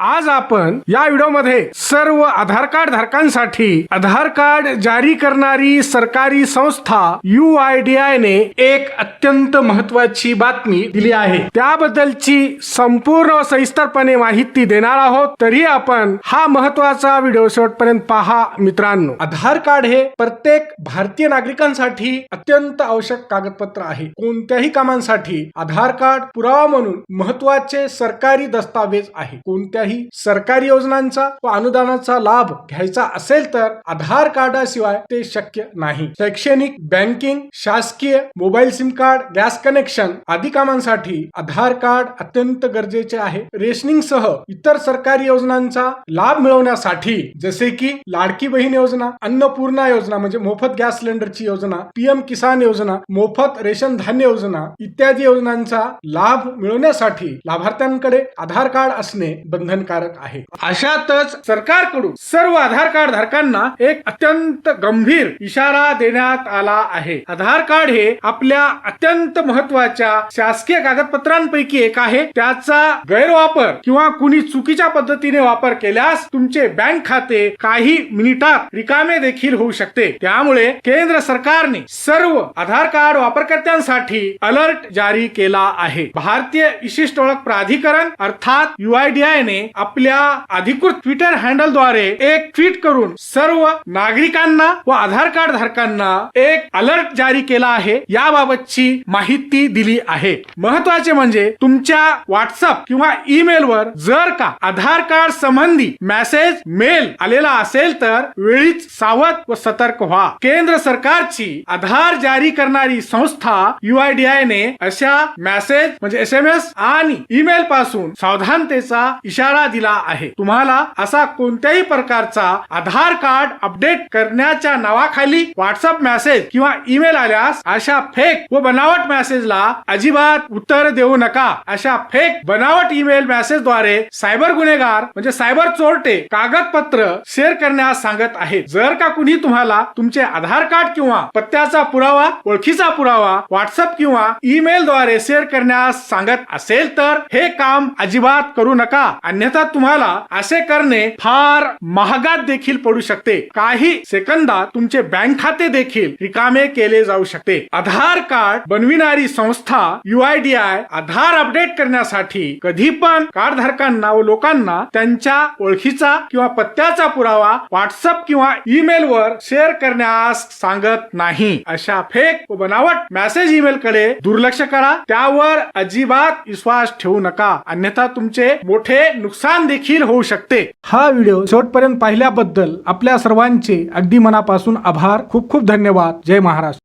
आज आपण या व्हिडिओमध्ये सर्व आधार कार्ड धारकांसाठी आधार कार्ड जारी करणारी सरकारी संस्था यू आय डी आय ने एक अत्यंत महत्वाची बातमी दिली आहे. त्याबद्दलची संपूर्ण सविस्तरपणे माहिती देणार आहोत. तरी आपण हा महत्त्वाचा व्हिडिओ शेवटपर्यंत पहा मित्रांनो. आधार कार्ड हे प्रत्येक भारतीय नागरिकांसाठी अत्यंत आवश्यक कागदपत्र आहे. कोणत्याही कामांसाठी आधार कार्ड पुरावा म्हणून महत्त्वाचे सरकारी दस्तावेज आहे. कोणत्याही सरकारी योजनांचा व अनुदानाचा लाभ घ्यायचा असेल तर आधार कार्डाशिवाय ते शक्य नाही. शैक्षणिक बँकिंग शासकीय mobile SIM card gas connection आदी कामांसाठी आधार कार्ड अत्यंत गरजेचे आहे. रेशनिंग सह इतर सरकारी योजनांचा लाभ मिळवण्यासाठी जसे की लाडकी बहीण योजना अन्नपूर्णा योजना म्हणजे मोफत गॅस सिलेंडरची योजना पीएम किसान योजना मोफत रेशन धान्य योजना इत्यादी योजनांचा लाभ मिळवण्यासाठी लाभार्थ्यांकडे आधार कार्ड असणे बंधन बंधनकारक आहे. अशातच सरकारकडून सर्व आधार कार्ड धारकांना एक अत्यंत गंभीर इशारा देण्यात आला आहे. आधार कार्ड हे आपल्या अत्यंत महत्त्वाच्या शासकीय कागदपत्रांपैकी एक आहे. त्याचा गैरवापर किंवा कुणी चुकीच्या पद्धतीने वापर केल्यास तुमचे बँक खाते काही मिनिटात रिकामे देखील होऊ शकते. त्यामुळे केंद्र सरकारने सर्व आधार कार्ड वापरकर्त्यांसाठी अलर्ट जारी केला आहे. भारतीय विशिष्ट ओळख प्राधिकरण अर्थात युआयडीआय ने आपल्या अधिकृत ट्विटर हँडलद्वारे एक ट्विट करून सर्व नागरिकांना व आधार कार्ड धारकांना एक अलर्ट जारी केला आहे. याबाबतची माहिती दिली आहे. महत्त्वाचे म्हणजे तुमच्या व्हॉट्सअप किंवा ईमेल वर जर का आधार कार्ड संबंधी मेसेज मेल आलेला असेल तर वेळीच सावध व सतर्क व्हा. केंद्र सरकारची आधार जारी करणारी संस्था युआयडीआय ने अशा मेसेज म्हणजे एस एम एस आणि ईमेल पासून सावधानतेचा इशारा दिला आहे. तुम्हाला असा कोणत्याही प्रकारचा आधार कार्ड अपडेट करण्याच्या नावाखाली व्हॉट्सअप मेसेज किंवा ईमेल आल्यास अशा फेक व बनावट मेसेजला अजिबात उत्तर देऊ नका. अशा फेक बनावट ईमेल मॅसेजद्वारे सायबर गुन्हेगार म्हणजे सायबर चोरटे कागदपत्र शेअर करण्यास सांगत आहेत. जर का कुणी तुम्हाला तुमचे आधार कार्ड किंवा पत्त्याचा पुरावा ओळखीचा पुरावा व्हॉट्सअप किंवा ईमेल द्वारे शेअर करण्यास सांगत असेल तर हे काम अजिबात करू नका. अन्यथा तुम्हाला असे करणे फार महागात देखील पडू शकते. काही सेकंदात तुमचे बँक खाते देखील रिकामे केले जाऊ शकते. आधार कार्ड बनविणारी संस्था युआयडीआय आधार अपडेट करण्यासाठी कधी पण कार्ड धारकांना व लोकांना त्यांच्या ओळखीचा किंवा पत्त्याचा पुरावा व्हॉट्सअप किंवा ईमेल वर शेअर करण्यास सांगत नाही. अशा फेक व बनावट मेसेज ईमेल कडे दुर्लक्ष करा. त्यावर अजिबात विश्वास ठेवू नका. अन्यथा तुमचे मोठे नुकसान देखील होऊ शकते. हा व्हिडिओ शेवटपर्यंत पाहिल्याबद्दल आपल्या सर्वांचे अगदी मनापासून आभार. खूप खूप धन्यवाद. जय महाराष्ट्र.